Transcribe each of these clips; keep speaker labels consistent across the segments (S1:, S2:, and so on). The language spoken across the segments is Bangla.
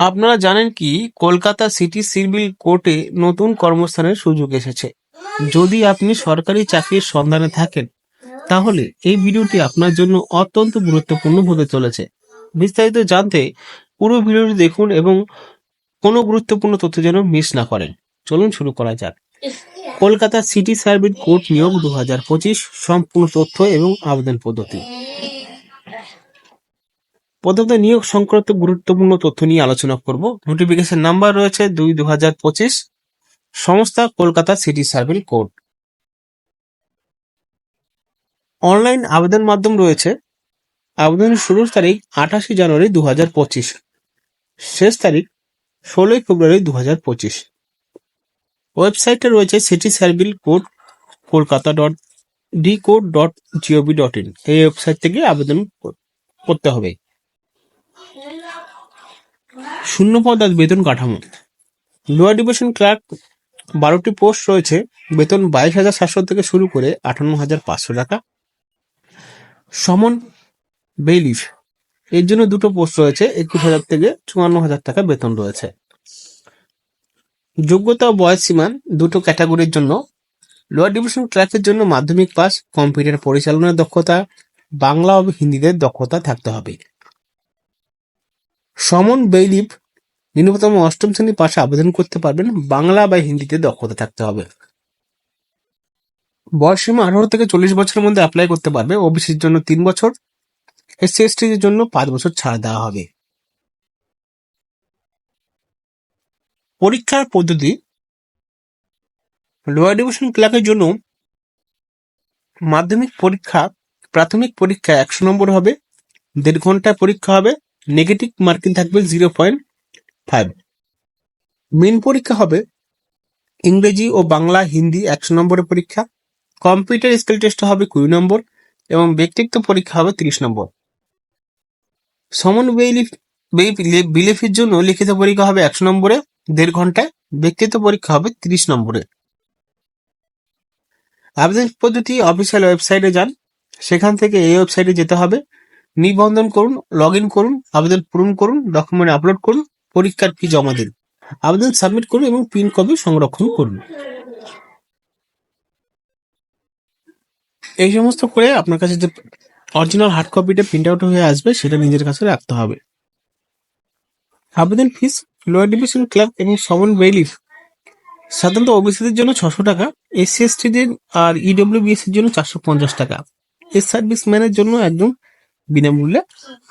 S1: আপনারা জানেন কি, কলকাতা সিটি সিভিল কোর্টে নতুন কর্মস্থানের সুযোগ এসেছে। যদি আপনি সরকারি চাকরির সন্ধানে থাকেন, তাহলে এই ভিডিওটি আপনার জন্য অত্যন্ত গুরুত্বপূর্ণ হতে চলেছে। বিস্তারিত জানতে পুরো ভিডিওটি দেখুন এবং কোনো গুরুত্বপূর্ণ তথ্য যেন মিস না করেন। চলুন শুরু করা যাক। কলকাতা সিটি সার্ভিস কোর্ট নিয়োগ দু হাজার পঁচিশ সম্পূর্ণ তথ্য এবং আবেদন পদ্ধতি। প্রথমত নিয়োগ সংক্রান্ত গুরুত্বপূর্ণ তথ্য নিয়ে আলোচনা করব। নোটিফিকেশন নাম্বার রয়েছে দুই দু হাজার পঁচিশ। সংস্থা Kolkata city civil court. Online আবেদন মাধ্যম রয়েছে। আবেদনের শুরুর তারিখ আঠাশে জানুয়ারি দু হাজার পঁচিশ। শেষ তারিখ ষোলোই ফেব্রুয়ারি দু হাজার পঁচিশ। ওয়েবসাইটে রয়েছে city civil court Kolkata dot D court dot GOV dot in. এই ওয়েবসাইট থেকে আবেদন করতে হবে। শূন্য পদ আর বেতন কাঠামো। লোয়ার ডিভিশন ক্লার্ক, বারোটি পোস্ট রয়েছে। বেতন বাইশ হাজার সাতশো থেকে শুরু করে আটান্ন হাজার পাঁচশো টাকা। সমন বেলিফ এর জন্য দুটো পোস্ট রয়েছে। একুশ হাজার থেকে চুয়ান্ন হাজার টাকা বেতন রয়েছে। যোগ্যতা ও বয়স সীমান দুটো ক্যাটাগরির জন্য। লোয়ার ডিভিশন ক্লার্কের জন্য মাধ্যমিক পাস, কম্পিউটার পরিচালনার দক্ষতা, বাংলা ও হিন্দিতে দক্ষতা থাকতে হবে। সমন বেইলিফ ন্যূনতম অষ্টম শ্রেণি পাশে আবেদন করতে পারবেন। বাংলা বা হিন্দিতে দক্ষতা থাকতে হবে। বয়সীমা আঠারো থেকে চল্লিশ বছরের মধ্যে অ্যাপ্লাই করতে পারবে। ওবিসির জন্য তিন বছর। এসসি এসটির জন্য পাঁচ বছর ছাড় দেওয়া হবে। পরীক্ষার পদ্ধতি। লোয়ার ডিভিশন ক্লার্কের জন্য মাধ্যমিক পরীক্ষা, প্রাথমিক পরীক্ষা একশো নম্বর হবে। দেড় ঘন্টায় পরীক্ষা হবে। নেগেটিভ মার্কিং থাকবে জিরো পয়েন্ট ফাইভ। মেন পরীক্ষা হবে ইংরেজি ও বাংলা, হিন্দি একশো নম্বরের পরীক্ষা, কম্পিউটার স্কিল টেস্ট হবে কুড়ি নম্বর, এবং ব্যক্তিত্ব পরীক্ষা হবে তিরিশ নম্বর। সমন বিলিফের জন্য লিখিত পরীক্ষা হবে একশো নম্বরে, দেড় ঘন্টায়। ব্যক্তিত্ব পরীক্ষা হবে তিরিশ নম্বরে। আবেদন পদ্ধতি অফিসিয়াল ওয়েবসাইটে যান। সেখান থেকে এই ওয়েবসাইটে যেতে হবে। নিবন্ধন করুন লগ ইন করুন, আবেদন পূরণ করুন ডকুমেন্ট আপলোড করুন, পরীক্ষার ফি জমা দিন। আবেদন সাবমিট করুন এবং প্রিন্ট কপি সংরক্ষণ করুন। এই সমস্ত করে আপনার কাছে যে অরিজিনাল হার্ড কপিটা প্রিন্ট আউট হয়ে আসবে, সেটা নিজের কাছে রাখতে হবে। আবেদন ফিস লোয়ার ডিভিশন ক্লাব এবং সমন বেলিফ সাধারণত ওবিসিদের জন্য ছশো টাকা এসসি এসটিদের আর E ইডব্লিউবিএস এর জন্য চারশো পঞ্চাশ টাকা। এস সার্ভিস ম্যানের জন্য একদম বিনামূল্যে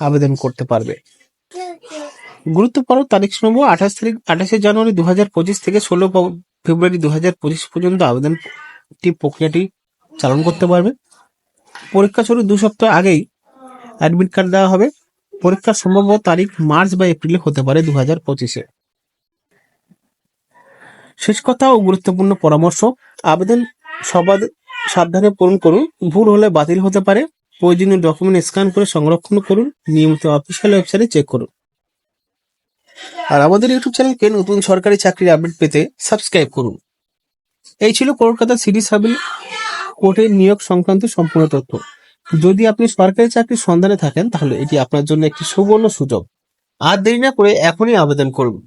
S1: আবেদন করতে পারবে। গুরুত্বপূর্ণ তারিখ সমূহ আঠাশ তারিখ, আঠাশে জানুয়ারি দু হাজার পঁচিশ থেকে ষোলো ফেব্রুয়ারি দু হাজার পঁচিশ পর্যন্ত আবেদনটি প্রক্রিয়াটি চালন করতে পারবে। পরীক্ষা শুরু দু সপ্তাহ আগেই অ্যাডমিট কার্ড দেওয়া হবে। পরীক্ষার সম্ভাব্য তারিখ মার্চ বা এপ্রিলে হতে পারে দু হাজার পঁচিশে। শেষ কথা ও গুরুত্বপূর্ণ পরামর্শ, আবেদন সবাদ সাবধানে পূরণ করুন। ভুল হলে বাতিল হতে পারে। প্রয়োজনীয় ডকুমেন্ট স্ক্যান করে সংরক্ষণ করুন, নিয়মিত অফিসিয়াল ওয়েবসাইটে চেক করুন। আর আমাদের ইউটিউব চ্যানেলকে নতুন সরকারি চাকরির আপডেট পেতে সাবস্ক্রাইব করুন। এই ছিল কলকাতা সিটি সাবিল কোর্টের নিয়োগ সংক্রান্ত সম্পূর্ণ তথ্য। যদি আপনি সরকারি চাকরির সন্ধানে থাকেন, তাহলে এটি আপনার জন্য একটি সুবর্ণ সুযোগ। আর দেরি না করে এখনই আবেদন করুন।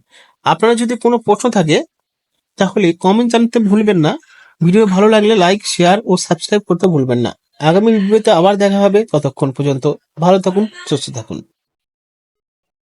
S1: আপনার যদি কোনো প্রশ্ন থাকে, তাহলে কমেন্ট জানাতে ভুলবেন না। ভিডিও ভালো লাগলে লাইক শেয়ার ও সাবস্ক্রাইব করতে ভুলবেন না। আগামী ভিডিওতে আবার দেখা হবে। কতক্ষণ পর্যন্ত ভালো থাকুন সুস্থ থাকুন।